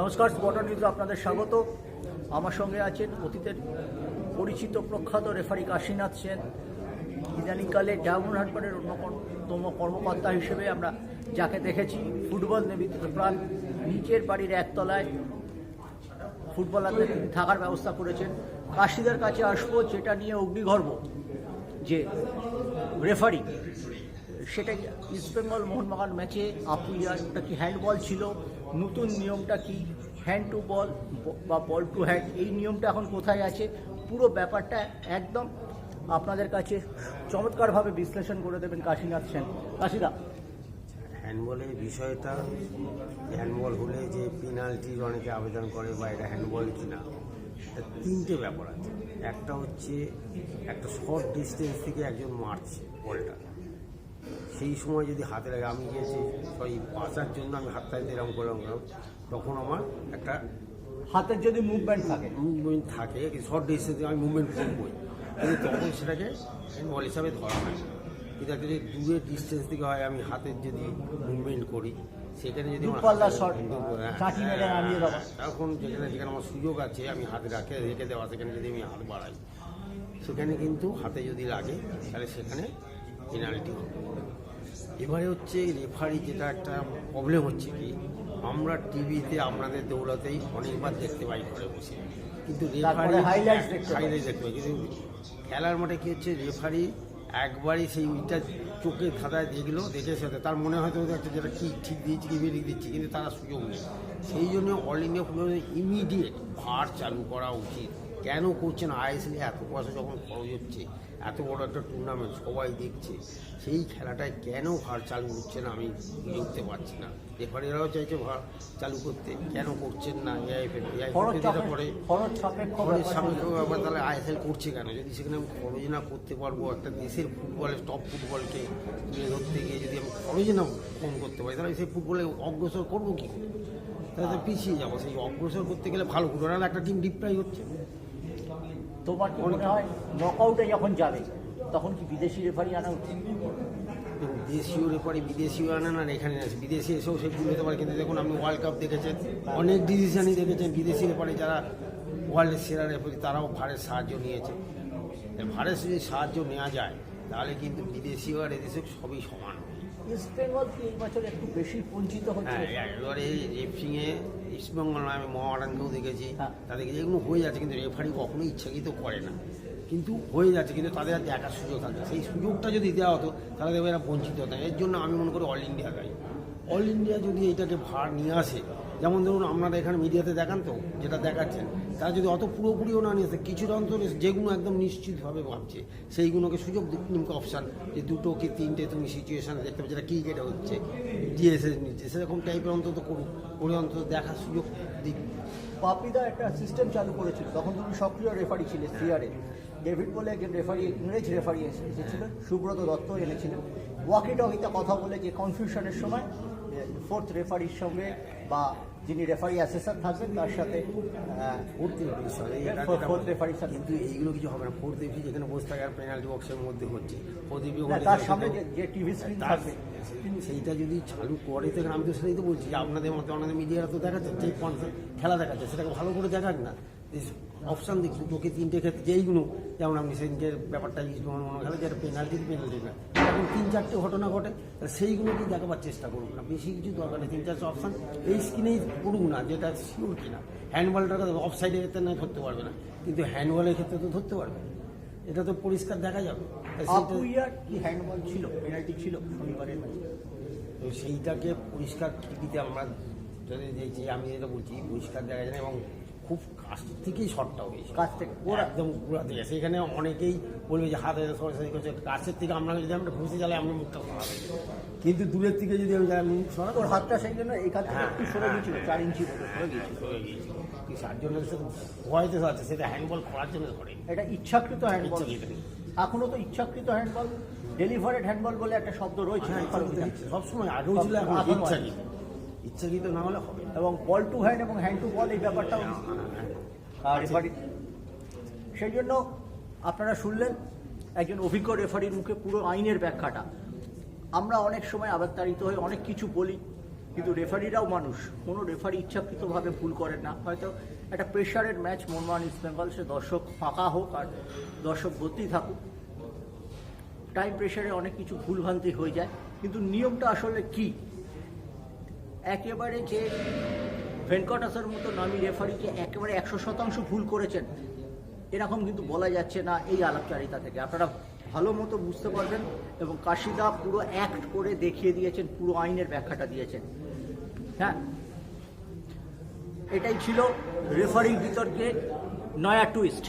নমস্কার স্পটার নিউজে আপনাদের স্বাগত। আমার সঙ্গে আছেন অতীতের পরিচিত প্রখ্যাত রেফারি কাশীনাথ সেন। ইদানিংকালে ডায়মন্ড হারবারের অন্যতম কর্মকর্তা হিসেবে আমরা যাকে দেখেছি, ফুটবল নিবেদিত প্রাণ নিচের বাড়ির একতলায় ফুটবলারদের থাকার ব্যবস্থা করেছেন। কাশিদের কাছে আসব, যেটা নিয়ে অগ্নিগর্ভ, যে রেফারি, সেটা ইস্টবেঙ্গল মোহনবাগান ম্যাচে আপুইয়া ওটা কি হ্যান্ডবল ছিল? নতুন নিয়মটা কি? হ্যান্ড টু বল বা বল টু হ্যান্ড এই নিয়মটা এখন কোথায় আছে? পুরো ব্যাপারটা একদম আপনাদের কাছে চমৎকারভাবে বিশ্লেষণ করে দেবেন কাশীনাথ সেন। কাশিদা। হ্যান্ডবলের বিষয়টা হ্যান্ডবল হলে যে পেনাল্টির অনেকে আবেদন করে বা এটা হ্যান্ডবল কিনা, এটা তিনটে ব্যাপার আছে। একটা হচ্ছে একটা শর্ট ডিস্টেন্স থেকে একজন মারছে বলটা সেই সময় যদি হাতে লাগে আমি গিয়েছি ওই বাঁচার জন্য আমি হাতটা এরকম করলাম তখন আমার একটা হাতের যদি মুভমেন্ট থাকে। মুভমেন্ট থাকে শর্ট ডিস্টেন্সে আমি মুভমেন্ট করবই। কিন্তু তখন সেটাকে বল হিসাবে ধরা হয়। কিন্তু একটা যদি দূরের ডিস্টেন্স থেকে হয় আমি হাতের যদি মুভমেন্ট করি সেখানে যদি shot, হ্যাঁ, হ্যাঁ, যেখানে যেখানে আমার সুযোগ আছে আমি হাতে রাখে রেখে দেওয়া সেখানে যদি আমি হাত বাড়াই সেখানে কিন্তু হাতে যদি লাগে তাহলে সেখানে পেনাল্টি হবে। এবারে হচ্ছে রেফারি যেটা একটা প্রবলেম হচ্ছে কি আমরা টিভিতে আপনাদের দৌড়াতেই অনেকবার দেখতে পাই ঘরে বসে। কিন্তু রেফারি। হাইলাইট দেখতে পাই। কিন্তু খেলার মাঠে কি হচ্ছে রেফারি একবারই সেই উইটা চোখে ধাঁধায় দেখল দেখে সাথে তার মনে হয়তো একটা যেটা কি ঠিক দিয়েছি কি বেরিয়ে দিচ্ছি কিন্তু তারা সুযোগ নেই। সেই জন্য অল ইন্ডিয়া ফুটবল ইমিডিয়েট ভার চালু করা উচিত। কেন করছেন আইএসএল এত পয়সা যখন খরচ হচ্ছে এত বড় একটা টুর্নামেন্ট সবাই দেখছে সেই খেলাটায় কেন ভার চালু হচ্ছে না আমি বুঝে উঠতে পারছি না। রেফারিরাও চাইছে ভার চালু করতে কেন করছেন না? খরচ সাপেক্ষ ব্যাপার। তাহলে আইএসএল করছে কেন? যদি সেখানে আমি খরচ না করতে পারব একটা দেশের ফুটবলের টপ ফুটবলকে তুলে ধরতে গিয়ে যদি আমি খরচ না কম করতে পারি তাহলে সেই ফুটবলে অগ্রসর করব কি করে? তাহলে তো পিছিয়ে যাব। সেই অগ্রসর করতে গেলে ভালো ফুটবল একটা টিম ডিপ্রাই হচ্ছে। তোমার কি মনে হয় নকআউটে যখন যাবে, তখন কি বিদেশি রেফারি আনা উচিত? দেশীয় রেফারি বিদেশিও আনেন আর এখানে আছে। বিদেশি এসেও সে ভুল হতে পারে কিন্তু দেখুন, আপনি ওয়ার্ল্ড কাপ দেখেছেন, অনেক ডিসিশনই দেখেছেন বিদেশি রেফারি যারা ওয়ার্ল্ডের সেরা রেফারি তারাও ভারের সাহায্য নিয়েছে। ভারের যদি সাহায্য নেওয়া যায়, তাহলে কিন্তু বিদেশিও আর এদেশে সবই সমান ইস্ট বেঙ্গল বছর একটু বেশি বঞ্চিত হচ্ছে? হ্যাঁ এবারে রেফরিংয়ে ইস্টবেঙ্গল আমি মহারানকেও দেখেছি। তাদেরকে যেগুলো এগুলো হয়ে যাচ্ছে কিন্তু রেফারি কখনো ইচ্ছাকৃত করে না। কিন্তু হয়ে যাচ্ছে কিন্তু তাদের আর দেখার সুযোগ থাকে সেই সুযোগটা যদি দেওয়া হতো তাহলে দেখবে এরা বঞ্চিত হতো এর জন্য আমি মনে করি অল ইন্ডিয়া দায়ী। অল ইন্ডিয়া যদি এটাকে ভার নিয়ে আসে, যেমন ধরুন আপনারা এখানে মিডিয়াতে দেখান তো, যেটা দেখাচ্ছেন, তারা যদি অত পুরোপুরিও না নিয়ে আসে কিছুটা অন্তরে যেগুলো একদম নিশ্চিতভাবে ভাবছে, সেইগুলোকে সুযোগ নিমকে অপশান যে দুটো কি তিনটে তুমি সিচুয়েশানে দেখতে পাচ্ছ, যেটা ক্রিকেটে হচ্ছে ডিএসএস নিচ্ছে, সেরকম টাইপের অন্তত করুক করে অন্তত দেখার সুযোগ দিক। পাপিদা একটা সিস্টেম চালু করেছিল, তখন তুমি সক্রিয় রেফারি ছিলে সিআরে ডেভিড বলে একজন রেফারি ইংরেজ রেফারি এসেছিল সুব্রত দত্ত এনেছিলেন। ওয়াকি টকিতে কথা বলে যে কনফিউশনের সময় ফোর্থ রেফারির সঙ্গে বা যিনি রেফারি অ্যাসেসার থাকবেন তার সাথে এটা ফোর্থ রেফারির সাথে। কিন্তু এইগুলো কিছু হবে না। ফোর্থ এফি যেখানে বসে থাকে আর পেনাল্টি বক্সের মধ্যে হচ্ছে। তার সামনে যে- টিভি স্ক্রিন থাকবে। সেইটা যদি চালু করে তো আমি তো সেটাই তো বলছি আপনাদের মতো আমাদের মিডিয়ারা তো দেখাচ্ছে যে খেলা দেখাচ্ছে সেটাকে ভালো করে দেখাক না। অপশান দিক দুটোকে তিনটে ক্ষেত্রে যেইগুলো যেমন আপনি সেদিনকে ব্যাপারটা ইউজ মনে খেলা যেটা পেনাল্টি পেনাল্টি না। এখন তিন চারটে ঘটনা ঘটে সেইগুলোকেই দেখাবার চেষ্টা করুন না? বেশি কিছু দরকার নেই তিন চারটে অপশান এই স্ক্রিনেই করুক না যেটা শিওর কিনা। হ্যান্ডবলটাকে অফ সাইডের ক্ষেত্রে নয় ধরতে পারবে না কিন্তু হ্যান্ডবলের ক্ষেত্রে তো ধরতে পারবে। এটা তো পরিষ্কার দেখা যাবে। কি হ্যান্ডবল ছিল? পেনাল্টি ছিল শনিবারের তো সেইটাকে পরিষ্কার টিভিতে আমরা দেখছি আমি যেটা বলছি পরিষ্কার দেখা যায় না এবং খুব কাছ থেকেই শটটা হয়েছে কাছ থেকে ওরা একদম গোড়া থেকে সেখানে অনেকেই বলবে যে হাতে সরাসরি করছে কাছের থেকে আমরা যদি আমরা ঘুষে জ্বালাই আমরা মুখটা সরাবে। কিন্তু দূরের থেকে যদি আমি যাই মুখ সরাবো? ওর হাতটা সেই জন্য এখান থেকে হ্যাঁ, একটু সরে হ্যাঁ, গিয়েছিল চার ইঞ্চি মতো সরে গিয়েছিল। সরে গিয়েছিল। তার জন্য ভয়তে আছে সেটা হ্যান্ডবল করার জন্য করে এটা ইচ্ছাকৃত হ্যান্ডবল ইচ্ছাকৃত। এখনও তো ইচ্ছাকৃত হ্যান্ডবল ডেলিভারেড হ্যান্ডবল বলে একটা শব্দ রয়েছে। হ্যাঁ সবসময় আগেও ছিল এখন এখনও। ইচ্ছাকৃত। ইচ্ছাকৃত না হলে হবে। এবং বল টু হ্যান্ড এবং হ্যান্ড টু বল এই ব্যাপারটাও রেফারি সেই জন্য আপনারা শুনলেন একজন অভিজ্ঞ রেফারির মুখে পুরো আইনের ব্যাখ্যাটা। আমরা অনেক সময় আবেগতাড়িত হয়ে অনেক কিছু বলি কিন্তু রেফারিরাও মানুষ। কোনো রেফারি ইচ্ছাকৃতভাবে ভুল করেন না। হয়তো একটা প্রেশারের ম্যাচ মোহনবাগান ইস্ট বেঙ্গল সে দর্শক ফাঁকা হোক আর দর্শক ভর্তি থাকুক। টাইম প্রেশারে অনেক কিছু ভুলভ্রান্তি হয়ে যায়। কিন্তু নিয়মটা আসলে কি? একেবারে যে ভেঙ্কটাসের মতো নামি রেফারিকে একেবারে একশো শতাংশ ভুল করেছেন, এরকম কিন্তু বলা যাচ্ছে না এই আলাপচারিতা থেকে। আপনারা ভালো মতো বুঝতে পারবেন এবং কাশিদা পুরো অ্যাক্ট করে দেখিয়ে দিয়েছেন, পুরো আইনের ব্যাখ্যাটা দিয়েছেন। হ্যাঁ? এটাই ছিল রেফারি বিতর্কে নয়া টুইস্ট